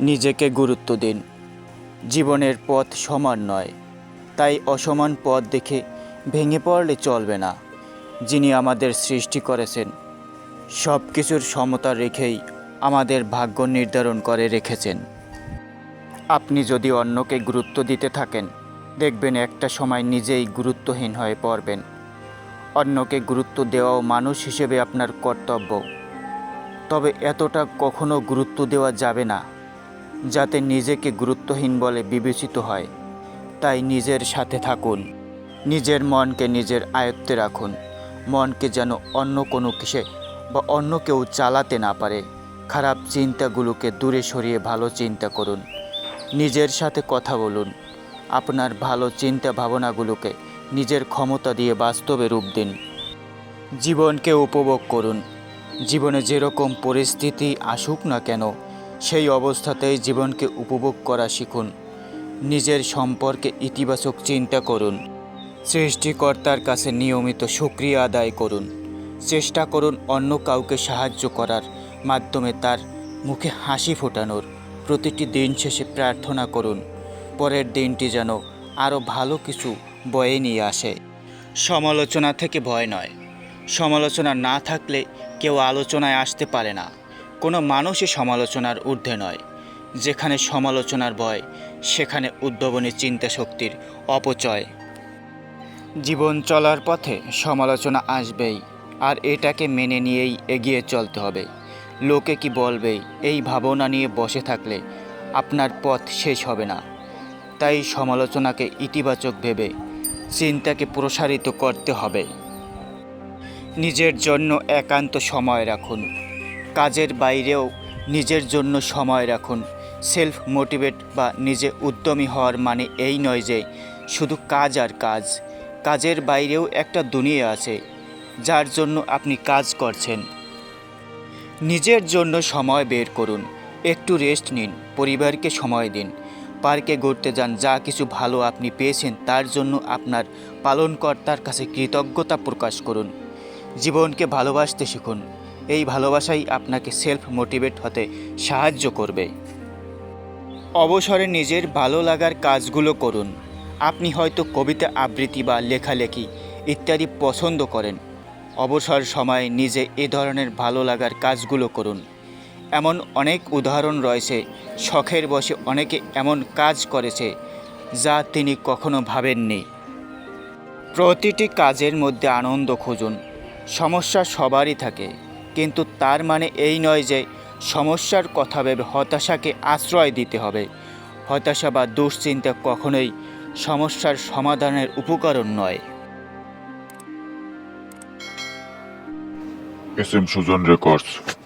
নিজেকে গুরুত্ব দিন। জীবনের পথ সমান নয়, তাই অসমান পথ দেখে ভেঙে পড়লে চলবে না, যিনি আমাদের সৃষ্টি করেছেন। সব কিছুর সমতা রেখেই আমাদের ভাগ্য নির্ধারণ করে রেখেছেন। আপনি যদি অন্যকে গুরুত্ব দিতে থাকেন, দেখবেন একটা সময় নিজেই গুরুত্বহীন হয়ে পড়বেন। অন্যকে গুরুত্ব দেওয়াও মানুষ হিসেবে আপনার কর্তব্য। তবে এতটা কখনো গুরুত্ব দেওয়া যাবে না। যাতে নিজেকে গুরুত্বহীন বলে বিবেচিত হয়। তাই নিজের সাথে থাকুন। নিজের মনকে নিজের আয়ত্তে রাখুন। মনকে যেন অন্য কোনো কিসে বা অন্য কেউ চালাতে না পারে। খারাপ চিন্তাগুলোকে দূরে সরিয়ে ভালো চিন্তা করুন। নিজের সাথে কথা বলুন। আপনার ভালো চিন্তা ভাবনাগুলোকে নিজের ক্ষমতা দিয়ে বাস্তবে রূপ দিন। জীবনকে উপভোগ করুন। জীবনে যেরকম পরিস্থিতি আসুক না কেন সেই অবস্থাতেই জীবনকে উপভোগ করা শিখুন। নিজের সম্পর্কে ইতিবাচক চিন্তা করুন। সৃষ্টিকর্তার কাছে নিয়মিত সুক্রিয়া আদায় করুন। চেষ্টা করুন অন্য কাউকে সাহায্য করার মাধ্যমে তার মুখে হাসি ফোটানোর। প্রতিটি দিন শেষে প্রার্থনা করুন। পরের দিনটি যেন আরও ভালো কিছু বয়ে নিয়ে আসে। সমালোচনা থেকে ভয় নয়। সমালোচনা না থাকলে কেউ আলোচনায় আসতে পারে না। কোনো মানুষই সমালোচনার ঊর্ধ্বে নয়। যেখানে সমালোচনার ভয়, সেখানে উদ্ভাবনী চিন্তা শক্তির অপচয়। জীবন চলার পথে সমালোচনা আসবেই, আর এটাকে মেনে নিয়েই এগিয়ে চলতে হবে। লোকে কি বলবে, এই ভাবনা নিয়ে বসে থাকলে আপনার পথ শেষ হবে না। তাই সমালোচনাকে ইতিবাচক ভেবে, চিন্তাকে প্রসারিত করতে হবে। নিজের জন্য একান্ত সময় রাখুন। কাজের বাইরেও নিজের জন্য সময় রাখুন। সেলফ মোটিভেট বা নিজে উদ্যমী হওয়ার মানে এই নয় যে শুধু কাজ আর কাজ। কাজের বাইরেও একটা দুনিয়া আছে, যার জন্য আপনি কাজ করছেন। নিজের জন্য সময় বের করুন। একটু রেস্ট নিন, পরিবারকে সময় দিন। পার্কে ঘুরতে যান, যা কিছু ভালো আপনি পেয়েছেন, তার জন্য আপনার পালনকর্তার কাছে কৃতজ্ঞতা প্রকাশ করুন। জীবনকে ভালোবাসতে শিখুন। এই ভালোবাসাই আপনাকে সেলফ মোটিভেট হতে সাহায্য করবে। অবসরে নিজের ভালো লাগার কাজগুলো করুন। আপনি হয়তো কবিতা আবৃত্তি বা লেখালেখি ইত্যাদি পছন্দ করেন। অবসর সময়ে নিজে এ ধরনের ভালো লাগার কাজগুলো করুন। এমন অনেক উদাহরণ রয়েছে, শখের বসে অনেকে এমন কাজ করেছে যা তিনি কখনো ভাবেননি। প্রতিটি কাজের মধ্যে আনন্দ খুঁজুন, সমস্যা সবারই থাকে। কিন্তু তার মানে এই নয় যে সমস্যার কথা ভেবে হতাশাকে আশ্রয় দিতে হবে। হতাশা বা দুশ্চিন্তা কখনোই সমস্যার সমাধানের উপকরণ নয়। S M Sujan records.